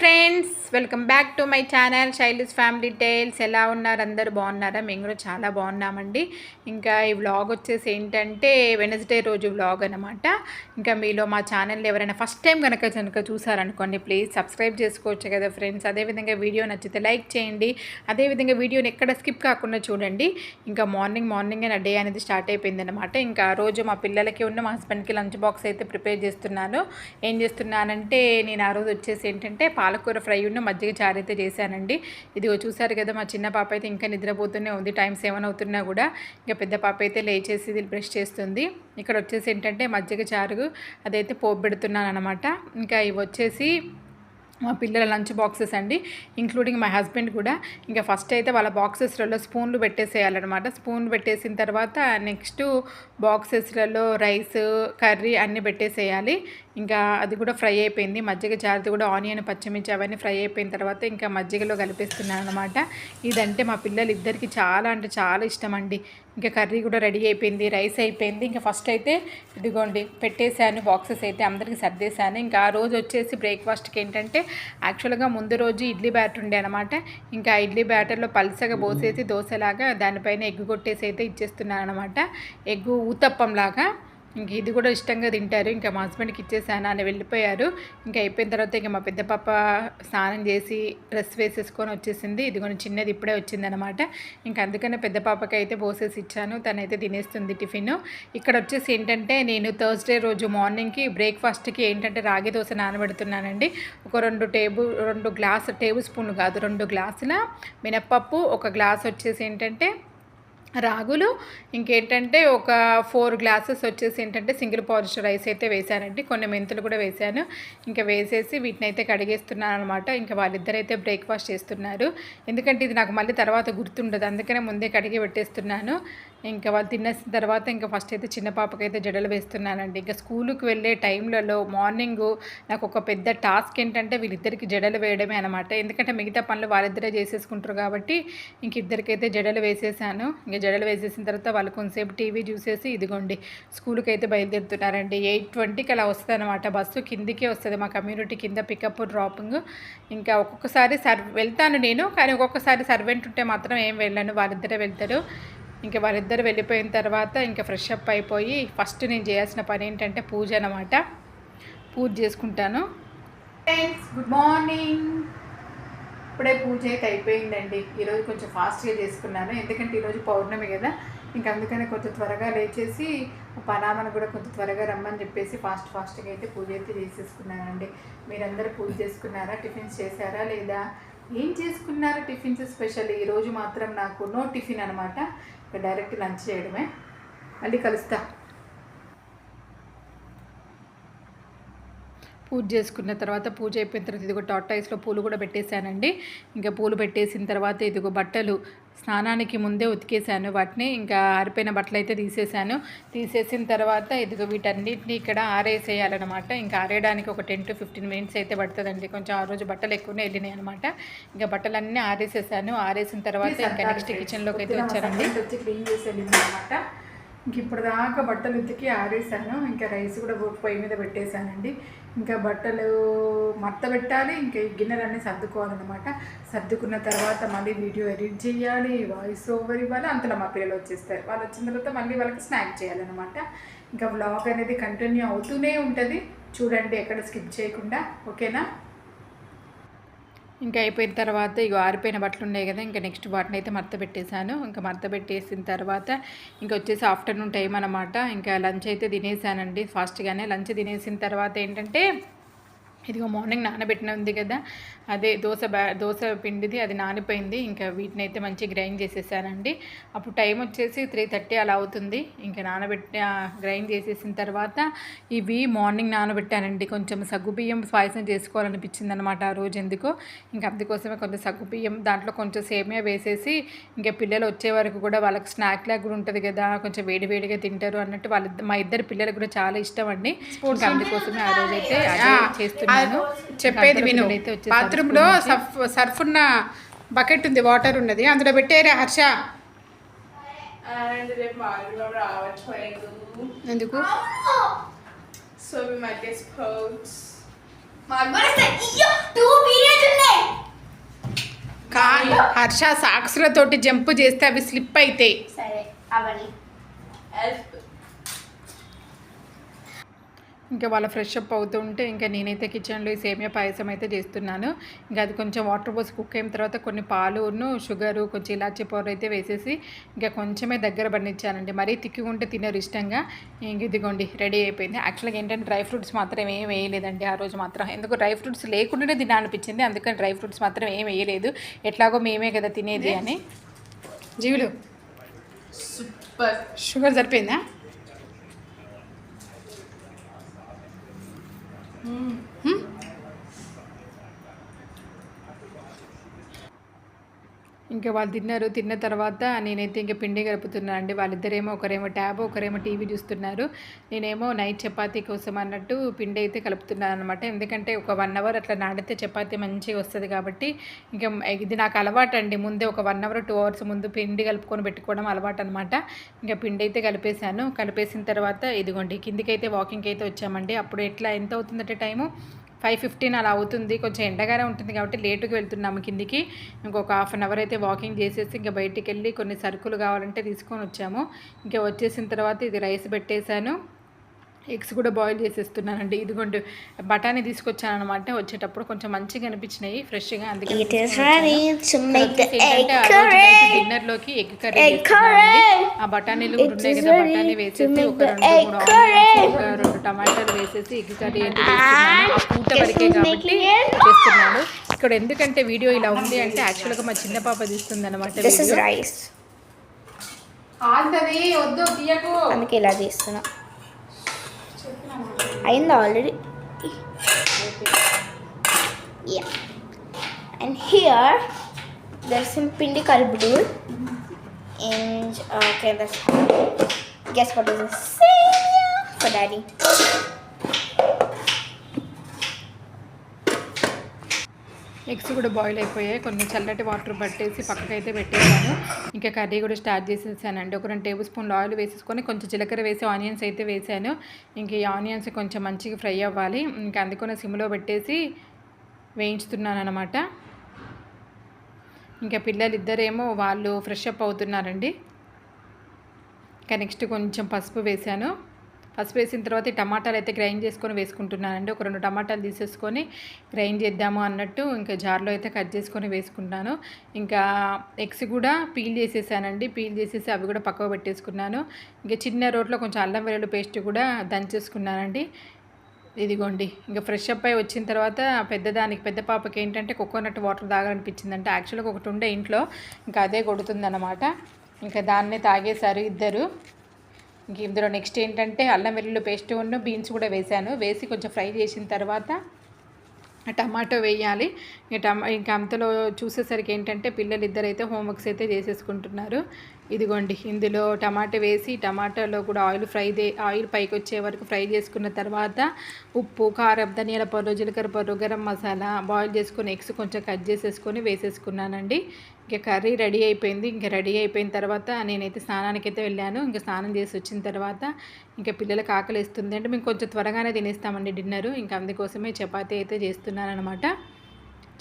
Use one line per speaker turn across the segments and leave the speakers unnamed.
Friends welcome back to my channel child's family tales. ఎలా ఉన్నారు? అందరూ బాగున్నారా? మేము కూడా చాలా బాగున్నామండి. ఇంకా ఈ వ్లాగ్ వచ్చేసి ఏంటంటే వెనస్డే రోజు వ్లాగ్ అనమాట ఇంకా మీలో మా ఛానల్ ఎవరైనా ఫస్ట్ టైం కనుక కనుక చూసారనుకోండి ప్లీజ్ సబ్స్క్రైబ్ చేసుకోవచ్చు కదా ఫ్రెండ్స్. అదేవిధంగా వీడియో నచ్చితే లైక్ చేయండి. అదేవిధంగా వీడియోని ఎక్కడ స్కిప్ కాకుండా చూడండి. ఇంకా మార్నింగ్ మార్నింగ్ నా డే అనేది స్టార్ట్ అయిపోయింది అనమాట ఇంకా రోజు మా పిల్లలకి ఉన్న మా హస్బెండ్కి లంచ్ బాక్స్ అయితే ప్రిపేర్ చేస్తున్నాను. ఏం చేస్తున్నానంటే నేను ఆ రోజు వచ్చేసి ఏంటంటే పాలకూర ఫ్రై ఉన్న మజ్జిగ చారు అయితే చేశానండి. ఇదిగో చూసారు కదా మా చిన్న పాప అయితే ఇంకా నిద్రపోతూనే ఉంది. టైం సెవెన్ అవుతున్నా కూడా ఇంకా పెద్ద పాప అయితే లేచేసి ఇది బ్రష్ చేస్తుంది. ఇక్కడ వచ్చేసి ఏంటంటే మజ్జిగ చారు అదైతే పోపు పెడుతున్నాను అనమాట ఇంకా ఇవి వచ్చేసి మా పిల్లల లంచ్ బాక్సెస్ అండి. ఇంక్లూడింగ్ మై హస్బెండ్ కూడా ఇంకా ఫస్ట్ అయితే వాళ్ళ బాక్సెస్లలో స్పూన్లు పెట్టేసేయాలన్నమాట. స్పూన్లు పెట్టేసిన తర్వాత నెక్స్ట్ బాక్సెస్లలో రైస్ కర్రీ అన్నీ పెట్టేసేయాలి. ఇంకా అది కూడా ఫ్రై అయిపోయింది. మజ్జిగ చారుది కూడా ఆనియన్ పచ్చిమిర్చి అవన్నీ ఫ్రై అయిపోయిన తర్వాత ఇంకా మజ్జిగలో కలిపేస్తున్నాను అనమాట ఇదంటే మా పిల్లలు ఇద్దరికి చాలా అంటే చాలా ఇష్టం అండి ఇంకా కర్రీ కూడా రెడీ అయిపోయింది రైస్ అయిపోయింది. ఇంకా ఫస్ట్ అయితే ఇదిగోండి పెట్టేశాను బాక్సెస్ అయితే అందరికీ సర్దేశాను. ఇంకా ఆ రోజు వచ్చేసి బ్రేక్ఫాస్ట్కి ఏంటంటే యాక్చువల్గా ముందు రోజు ఇడ్లీ బ్యాటర్ ఉండే అనమాట ఇంకా ఇడ్లీ బ్యాటర్లో పల్సగా పోసేసి దోశలాగా దానిపైన ఎగ్గు కొట్టేసి అయితే ఇచ్చేస్తున్నాను అనమాట ఎగ్గు ఊతప్పం లాగా ఇంక ఇది కూడా ఇష్టంగా తింటారు. ఇంకా మా హస్బెండ్కి ఇచ్చేసాను అని వెళ్ళిపోయారు. ఇంకా అయిపోయిన తర్వాత ఇంకా మా పెద్ద పాప స్నానం చేసి డ్రెస్ వేసేసుకొని వచ్చేసింది. ఇది కొన్ని చిన్నది ఇప్పుడే వచ్చిందనమాట ఇంకా అందుకనే పెద్ద పాపకి అయితే పోసేసి ఇచ్చాను. తనైతే తినేస్తుంది టిఫిన్. ఇక్కడ వచ్చేసి ఏంటంటే నేను థర్స్డే రోజు మార్నింగ్కి బ్రేక్ఫాస్ట్కి ఏంటంటే రాగి దోశ నానబెడుతున్నానండి. ఒక రెండు టేబుల్ రెండు గ్లాస్ టేబుల్ స్పూన్లు కాదు రెండు గ్లాసుల మినప్పప్పు ఒక గ్లాస్ వచ్చేసి ఏంటంటే రాగులు ఇంకేంటంటే ఒక ఫోర్ గ్లాసెస్ వచ్చేసి ఏంటంటే సింగిల్ పాలిష్ రైస్ అయితే వేశానండి. కొన్ని మెంతులు కూడా వేశాను. ఇంకా వేసేసి వీటిని అయితే కడిగేస్తున్నాను అనమాట ఇంకా వాళ్ళిద్దరైతే బ్రేక్ఫాస్ట్ చేస్తున్నారు. ఎందుకంటే ఇది నాకు మళ్ళీ తర్వాత గుర్తుండదు. అందుకనే ముందే కడిగి పెట్టేస్తున్నాను. ఇంకా వాళ్ళు తినేసిన తర్వాత ఇంకా ఫస్ట్ అయితే చిన్న పాపకైతే జడలు వేస్తున్నానండి. ఇంకా స్కూల్కి వెళ్ళే టైంలలో మార్నింగ్ నాకు ఒక పెద్ద టాస్క్ ఏంటంటే వీళ్ళిద్దరికి జడలు వేయడమే అనమాట ఎందుకంటే మిగతా పనులు వాళ్ళిద్దరే చేసేసుకుంటారు కాబట్టి ఇంక ఇద్దరికైతే జడలు వేసేసాను. ఇంకా జడలు వేసేసిన తర్వాత వాళ్ళు కొంతసేపు టీవీ చూసేసి ఇదిగోండి స్కూల్కి అయితే బయలుదేరుతున్నారండి. ఎయిట్ ట్వంటీకి అలా వస్తుంది అనమాట బస్సు కిందికే వస్తుంది మా కమ్యూనిటీ కింద పికప్ డ్రాపింగ్. ఇంకా ఒక్కొక్కసారి సర్ వెళ్తాను నేను కానీ ఒక్కొక్కసారి సర్వెంట్ ఉంటే మాత్రం ఏం వెళ్ళను. వాళ్ళిద్దరే వెళ్తారు. ఇంకా వాళ్ళిద్దరు వెళ్ళిపోయిన తర్వాత ఇంకా ఫ్రెష్ అప్ అయిపోయి ఫస్ట్ నేను చేయాల్సిన పని ఏంటంటే పూజ అనమాట పూజ చేసుకుంటాను. థ్యాంక్స్ గుడ్ మార్నింగ్ ఇప్పుడే పూజ అయితే అయిపోయిందండి. ఈరోజు కొంచెం ఫాస్ట్గా చేసుకున్నాను. ఎందుకంటే ఈరోజు పౌర్ణమి కదా. ఇంకా అందుకని కొంచెం త్వరగా లేచేసి పనామను కూడా కొంచెం త్వరగా రమ్మని చెప్పేసి ఫాస్ట్ ఫాస్ట్గా అయితే పూజ అయితే చేసేసుకున్నానండి. మీరందరూ పూజ చేసుకున్నారా? టిఫిన్స్ చేశారా లేదా? ఏం చేసుకున్నారు టిఫిన్స్ స్పెషల్? ఈరోజు మాత్రం నాకు నో టిఫిన్ అనమాట. డైరెక్ట్ లంచ్ చేయడమే. మళ్ళీ కలుస్తా. పూజ చేసుకున్న తర్వాత పూజ అయిపోయిన తర్వాత ఇదిగో టాటాయిస్లో పూలు కూడా పెట్టేశానండి. ఇంకా పూలు పెట్టేసిన తర్వాత ఇదిగో బట్టలు స్నానానికి ముందే ఉతికేసాను వాటిని ఇంకా ఆరిపోయిన బట్టలు అయితే తీసేసాను తీసేసిన తర్వాత ఇదిగో వీటన్నిటిని ఇక్కడ ఆరేసేయాలన్నమాట. ఇంకా ఆరేయడానికి ఒక టెన్ టు ఫిఫ్టీన్ మినిట్స్ అయితే పడుతుందండి. కొంచెం ఆ రోజు బట్టలు ఎక్కువనే వెళ్ళినాయి అనమాట ఇంకా బట్టలన్నీ ఆరేసేసాను. ఆరేసిన తర్వాత ఇంకా నెక్స్ట్ కిచెన్లోకి అయితే వచ్చానండి. వచ్చి క్లీన్ చేసి వెళ్ళింది అనమాట ఇంక ఇప్పుడు దాకా బట్టలు ఉతికి ఆరేసాను. ఇంకా రైస్ కూడా పొయ్యి మీద పెట్టేశానండి. ఇంకా బట్టలు మడత పెట్టాలి. ఇంకా ఈ గిన్నెలన్నీ సర్దుకోవాలన్నమాట. సర్దుకున్న తర్వాత మళ్ళీ వీడియో ఎడిట్ చేయాలి. వాయిస్ ఓవర్ ఇవ్వాలి. అంతలో మా పిల్లలు వచ్చేస్తారు. వాళ్ళు వచ్చిన తర్వాత మళ్ళీ వాళ్ళకి స్నాక్ చేయాలన్నమాట. ఇంకా వ్లాగ్ అనేది కంటిన్యూ అవుతూనే ఉంటుంది. చూడండి ఎక్కడ స్కిప్ చేయకుండా. ఓకేనా? ఇంకా అయిపోయిన తర్వాత ఇక ఆరిపోయిన బట్టలు ఉన్నాయి కదా ఇంకా నెక్స్ట్ వాటిని అయితే మడత పెట్టేశాను. ఇంకా మడత పెట్టేసిన తర్వాత ఇంకా వచ్చేసి ఆఫ్టర్నూన్ టైం అనమాట ఇంకా లంచ్ అయితే తినేసానండి. ఫాస్ట్గానే లంచ్ తినేసిన తర్వాత ఏంటంటే ఇదిగో మార్నింగ్ నానబెట్టిన ఉంది కదా అదే దోశ బ్యా దోశ పిండిది అది నానిపోయింది ఇంకా వీటిని అయితే మంచిగా గ్రైండ్ చేసేసానండి. అప్పుడు టైం వచ్చేసి త్రీ థర్టీ అలా అవుతుంది. ఇంకా నానబెట్టి గ్రైండ్ చేసేసిన తర్వాత ఇవి మార్నింగ్ నానబెట్టానండి. కొంచెం సగ్గుబియ్యం పాయసం చేసుకోవాలనిపించింది అనమాట ఆ రోజు ఎందుకో. ఇంకా అందుకోసమే కొంచెం సగ్గుబియ్యం దాంట్లో కొంచెం సేమియా వేసేసి ఇంకా పిల్లలు వచ్చే వరకు కూడా వాళ్ళకి స్నాక్ లాగా కూడా ఉంటుంది కదా కొంచెం వేడి వేడిగా తింటారు అన్నట్టు వాళ్ళ మా ఇద్దరు పిల్లలకు కూడా చాలా ఇష్టం అండి. ఇంకా అందుకోసమే ఆ రోజు అయితే పెడుతున్నాను
చెప్పేది విను. బాత్రూంలో సర్ఫ్ సర్ఫ్ ఉన్న బకెట్ ఉంది వాటర్ ఉన్నది. అందులో పెట్టేరే హర్ష. ఎందుకు?
సో వి
హర్ష జంప్ చేస్తే అవి స్లిప్ అవుతాయి
సరే
ఇంకా వాళ్ళ ఫ్రెష్ అప్ అవుతుంటే ఇంకా నేనైతే కిచెన్లో ఈ సేమియా పాయసం అయితే చేస్తున్నాను. ఇంకా అది కొంచెం వాటర్ పోసి కుక్ అయిన తర్వాత కొన్ని పాలును షుగరు కొంచెం ఇలాచీ పౌడర్ అయితే వేసేసి ఇంకా కొంచెమే దగ్గర పండించానండి. మరీ తిక్కుకుంటే తినరు ఇష్టంగా. ఇంక ఇదిగోండి రెడీ అయిపోయింది. యాక్చువల్గా ఏంటంటే డ్రై ఫ్రూట్స్ మాత్రం ఏం వేయలేదండి ఆ రోజు మాత్రం. ఎందుకు డ్రై ఫ్రూట్స్ లేకుండానే తినాలనిపించింది. అందుకని డ్రై ఫ్రూట్స్ మాత్రం ఏం వేయలేదు. ఎట్లాగో మేమే కదా తినేది అని.
జీవులు
సూపర్
షుగర్ సరిపోయిందా? 嗯。嗯？
ఇంకా వాళ్ళు తిన్నారు. తిన్న తర్వాత నేనైతే ఇంకా పిండి గడుపుతున్నాను అండి. వాళ్ళిద్దరేమో ఒకరేమో ట్యాబ్ ఒకరేమో టీవీ చూస్తున్నారు. నేనేమో నైట్ చపాతీ కోసం అన్నట్టు పిండి అయితే కలుపుతున్నాను అనమాట ఎందుకంటే ఒక వన్ అవర్ అట్లా నాడితే చపాతీ మంచిగా వస్తుంది కాబట్టి ఇంకా ఇది నాకు అలవాటు అండి. ముందే ఒక వన్ అవర్ టూ అవర్స్ ముందు పిండి కలుపుకొని పెట్టుకోవడం అలవాటు అనమాట ఇంకా పిండి అయితే కలిపేశాను. కలిపేసిన తర్వాత ఇదిగోండి కిందికైతే వాకింగ్కి అయితే వచ్చామండి. అప్పుడు ఎట్లా ఎంత అవుతుందంటే టైము? ఫైవ్ ఫిఫ్టీన్ అలా అవుతుంది. కొంచెం ఎండగానే ఉంటుంది కాబట్టి లేటుగా వెళ్తున్నాము కిందికి. ఇంకొక హాఫ్ అన్ అవర్ అయితే వాకింగ్ చేసేసి ఇంకా బయటికి వెళ్ళి కొన్ని సరుకులు కావాలంటే తీసుకొని వచ్చాము. ఇంకా వచ్చేసిన తర్వాత ఇది రైస్ పెట్టేశాను. ఎగ్స్ కూడా బాయిల్ చేసేస్తున్నానండి. ఇదిగోండి బఠానీ తీసుకొచ్చాను అనమాట వచ్చేటప్పుడు కొంచెం మంచిగా అనిపించినాయి ఫ్రెష్గా అందుకే
It is ready to make the egg
డిన్నర్లోకి ఎగ్ కర్రీ. ఆ బఠానీలు ఉన్నాయి కదా
ready
బఠానీ వేసేసి ఒక రెండు మూడు రెండు టమాటాలు వేసేసి ఎగ్ కర్రీ పూట వరకే కాబట్టి? చేస్తున్నాను. ఇక్కడ ఎందుకంటే వీడియో ఇలా ఉంది అంటే యాక్చువల్గా మా చిన్న పాప తీస్తుంది అనమాట
అందుకే ఇలా తీస్తున్నా అయిందా already yeah and here there some పిండి కలుపుడు and okay that's guess what is this for daddy
eggs కూడా బాయిల్ అయిపోయాయి. కొన్ని చల్లటి వాటర్ పట్టేసి పక్కకైతే పెట్టేసాను ఇంకా కర్రీ కూడా స్టార్ట్ చేసేసానండి. ఒక రెండు టేబుల్ స్పూన్లు ఆయిల్ వేసేసుకొని కొంచెం జీలకర్ర వేసి ఆనియన్స్ అయితే వేసాను. ఇంక ఈ ఆనియన్స్ కొంచెం మంచిగా ఫ్రై అవ్వాలి. ఇంకా అందుకని సిమ్లో పెట్టేసి వేయించుతున్నాను అనమాట ఇంకా పిల్లలు ఇద్దరేమో వాళ్ళు ఫ్రెష్ అప్ అవుతున్నారండి. ఇంకా నెక్స్ట్ కొంచెం పసుపు వేసాను. పసుపు వేసిన తర్వాత ఈ టమాటాలు అయితే గ్రైండ్ చేసుకొని వేసుకుంటున్నానండి. ఒక రెండు టమాటాలు తీసేసుకొని గ్రైండ్ చేద్దాము అన్నట్టు ఇంకా జార్లో అయితే కట్ చేసుకొని వేసుకుంటాను. ఇంకా ఎగ్స్ కూడా పీల్ చేసేసానండి. పీల్ చేసేసి అవి కూడా పక్కకు పెట్టేసుకున్నాను. ఇంకా చిన్న రోట్లో కొంచెం అల్లం వెల్లుల్లి పేస్ట్ కూడా దంచేసుకున్నానండి. ఇదిగోండి. ఇంకా ఫ్రెష్ అప్ అయి వచ్చిన తర్వాత పెద్దదానికి పెద్ద పాపకి ఏంటంటే కోకోనట్ వాటర్ తాగాలనిపించిందంటే. యాక్చువల్గా ఒకటి ఉండే ఇంట్లో. ఇంకా అదే కొడుతుందన్నమాట. ఇంకా దాన్నే తాగేశారు ఇద్దరు. ఇంక ఇందులో నెక్స్ట్ ఏంటంటే అల్లం వెల్లుల్లి పేస్ట్ ఉన్న బీన్స్ కూడా వేసాను వేసి కొంచెం ఫ్రై చేసిన తర్వాత టమాటో వేయాలి. ఇంకా టమా ఇంకా అంతలో చూసేసరికి ఏంటంటే పిల్లలు ఇద్దరైతే హోంవర్క్స్ అయితే చేసేసుకుంటున్నారు. ఇదిగోండి ఇందులో టమాటా వేసి టమాటాలో కూడా ఆయిల్ ఫ్రై ఆయిల్ పైకి వచ్చే వరకు ఫ్రై చేసుకున్న తర్వాత ఉప్పు కారం ధనియాల పౌడర్ జీలకర్ర పౌడర్ గరం మసాలా బాయిల్ చేసుకుని ఎగ్స్ కొంచెం కట్ చేసేసుకొని వేసేసుకున్నానండి. ఇంకా కర్రీ రెడీ అయిపోయింది. ఇంకా రెడీ అయిపోయిన తర్వాత నేనైతే స్నానానికి అయితే వెళ్ళాను. ఇంకా స్నానం చేసి వచ్చిన తర్వాత ఇంకా పిల్లలకు ఆకలి ఇస్తుంది అంటే మేము కొంచెం త్వరగానే తినేస్తామండి డిన్నర్. ఇంకా అందుకోసమే చపాతీ అయితే చేస్తున్నాను అనమాట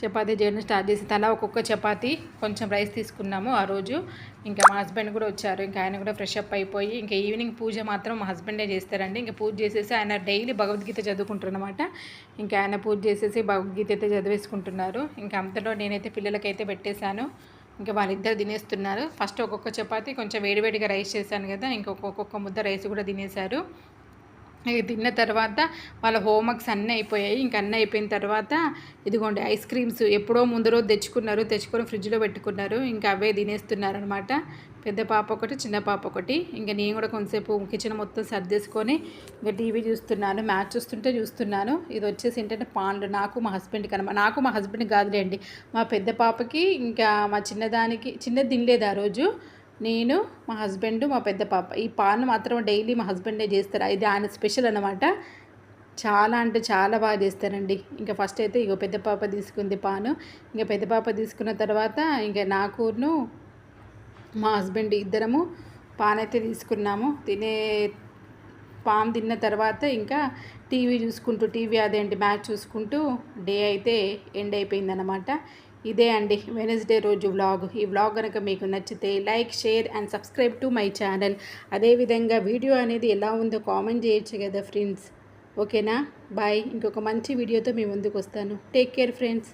చపాతీ చేయడం స్టార్ట్ చేసి తలా ఒక్కొక్క చపాతీ కొంచెం రైస్ తీసుకున్నాము ఆ రోజు. ఇంకా మా హస్బెండ్ కూడా వచ్చారు. ఇంకా ఆయన కూడా ఫ్రెష్ అప్ అయిపోయి ఇంకా ఈవినింగ్ పూజ మాత్రం మా హస్బెండే చేస్తారండి. ఇంకా పూజ చేసేసి ఆయన డైలీ భగవద్గీత చదువుకుంటారు అనమాట ఇంకా ఆయన పూజ చేసేసి భగవద్గీత అయితే చదివేసుకుంటున్నారు. ఇంకా అంతలో నేనైతే పిల్లలకైతే పెట్టేశాను. ఇంకా వాళ్ళిద్దరు తినేస్తున్నారు. ఫస్ట్ ఒక్కొక్క చపాతి కొంచెం వేడివేడిగా రైస్ చేశాను కదా ఇంకొక ఒక్కొక్క ముద్ద రైస్ కూడా తినేశారు. ఇక తిన్న తర్వాత వాళ్ళ హోంవర్క్స్ అన్నీ అయిపోయాయి. ఇంక అన్నీ అయిపోయిన తర్వాత ఇదిగోండి ఐస్ క్రీమ్స్ ఎప్పుడో ముందు రోజు తెచ్చుకున్నారు తెచ్చుకొని ఫ్రిడ్జ్లో పెట్టుకున్నారు. ఇంకా అవే తినేస్తున్నారు అనమాట పెద్ద పాప ఒకటి చిన్న పాప ఒకటి. ఇంకా నేను కూడా కొంతసేపు కిచెన్ మొత్తం సర్దేసుకొని ఇంకా టీవీ చూస్తున్నాను మ్యాచ్ చూస్తుంటే చూస్తున్నాను. ఇది వచ్చేసి ఏంటంటే పాన్లు నాకు మా హస్బెండ్కి అనమాట నాకు మా హస్బెండ్కి కాదులేండి. మా పెద్ద పాపకి ఇంకా మా చిన్నదానికి చిన్నది తినలేదు ఆ రోజు. నేను మా హస్బెండ్ మా పెద్ద పాప. ఈ పాన్ మాత్రం డైలీ మా హస్బెండే చేస్తారు. ఇది ఆయన స్పెషల్ అనమాట చాలా అంటే చాలా బాగా చేస్తారండి. ఇంకా ఫస్ట్ అయితే ఇగో పెద్ద పాప తీసుకుంది పాను. ఇంకా పెద్ద పాప తీసుకున్న తర్వాత ఇంకా నాకును మా హస్బెండ్ ఇద్దరము పాన్ అయితే తీసుకున్నాము. తినే పాన్ తిన్న తర్వాత ఇంకా టీవీ చూసుకుంటూ టీవీ అదేంటి మ్యాచ్ చూసుకుంటూ డే అయితే ఎండ్ అయిపోయిందనమాట ఇదే అండి వెనస్డే రోజు వ్లాగ్ ఈ వ్లాగ్ కనుక మీకు నచ్చితే like share and subscribe to my channel అదేవిధంగా వీడియో అనేది ఎలా ఉందో కామెంట్ చేయొచ్చు కదా ఫ్రెండ్స్ ఓకేనా బాయ్ ఇంకొక మంచి వీడియోతో మీ ముందుకు వస్తాను. Take care friends